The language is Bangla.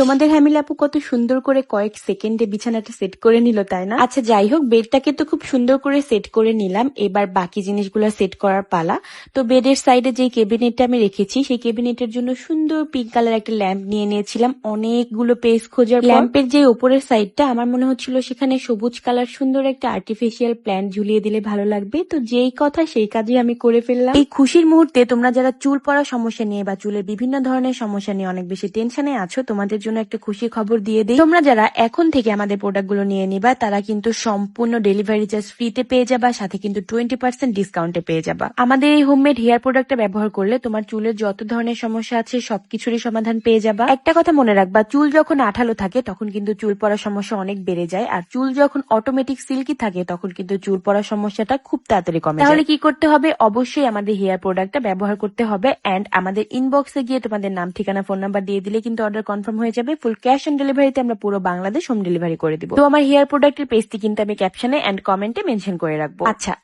তোমাদের হ্যামিল আপু কত সুন্দর করে কয়েক সেকেন্ডে বিছানাটা সেট করে নিল তাই না? আচ্ছা যাই হোক বেডটাকে তো খুব সুন্দর করে সেট করে নিলাম। এবার বাকি জিনিসগুলো সেট করার পালা। তো বেডের সাইডে যে কেবিনেটটা আমি রেখেছি সেই কেবিনেটের জন্য সুন্দর পিঙ্ক কালার একটা ল্যাম্প নিয়ে নিয়েছিলাম। অনেকগুলো পেজ খোঁজার ল্যাম্পের যে উপরের সাইডটা আমার মনে হচ্ছিল সেখানে সবুজ কালার সুন্দর একটা আর্টিফিশিয়াল প্ল্যান্ট ঝুলিয়ে দিলে ভালো লাগবে। তো যেই কথা সেই কাজই আমি করে ফেললাম। এই খুশির মুহূর্তে তোমরা যারা চুল পড়ার সমস্যা নিয়ে বা চুলের বিভিন্ন ধরনের সমস্যা নিয়ে অনেক বেশি টেনশনে আছো তোমাদের জন্য একটা খুশির খবর দিয়ে দিই। তোমরা যারা এখন থেকে আমাদের প্রোডাক্টগুলো নিয়ে নিবা, তারা কিন্তু সম্পূর্ণ ডেলিভারি চার্জ ফ্রিতে পেয়ে যাবা, সাথে কিন্তু টোয়েন্টি পার্সেন্ট ডিসকাউন্টে পেয়ে যাবা। আমাদের এই হোমমেড হেয়ার প্রোডাক্টটা ব্যবহার করলে তোমার চুলের যত ধরনের সমস্যা আছে, সবকিছুরই সমাধান পেয়ে যাবা। একটা কথা মনে রাখবা, চুল যখন আঠালো থাকে, তখন কিন্তু চুল পড়ার সমস্যা অনেক বেড়ে যায়। আর চুল যখন অটোমেটিক সিল্কি থাকে, তখন কিন্তু চুল পড়ার সমস্যাটা খুব তাড়াতাড়ি কমে তাহলে কি করতে হবে? অবশ্যই আমাদের হেয়ার প্রোডাক্টটা ব্যবহার করতে হবে। অ্যান্ড আমাদের ইনবক্সে গিয়ে তোমাদের নাম, ঠিকানা ফোন নাম্বার দিয়ে দিলে কিন্তু অর্ডার কনফার্ম হয়ে যাবে ফুল ক্যাশ অন ডেলিভারিতে আমরা পুরো বাংলাদেশ হোম ডেলিভারি করে দিব। তো আমার হেয়ার প্রোডাক্টের পেজটি কিন্তু আমি ক্যাপশনে এন্ড কমেন্টে মেনশন করে রাখব। আচ্ছা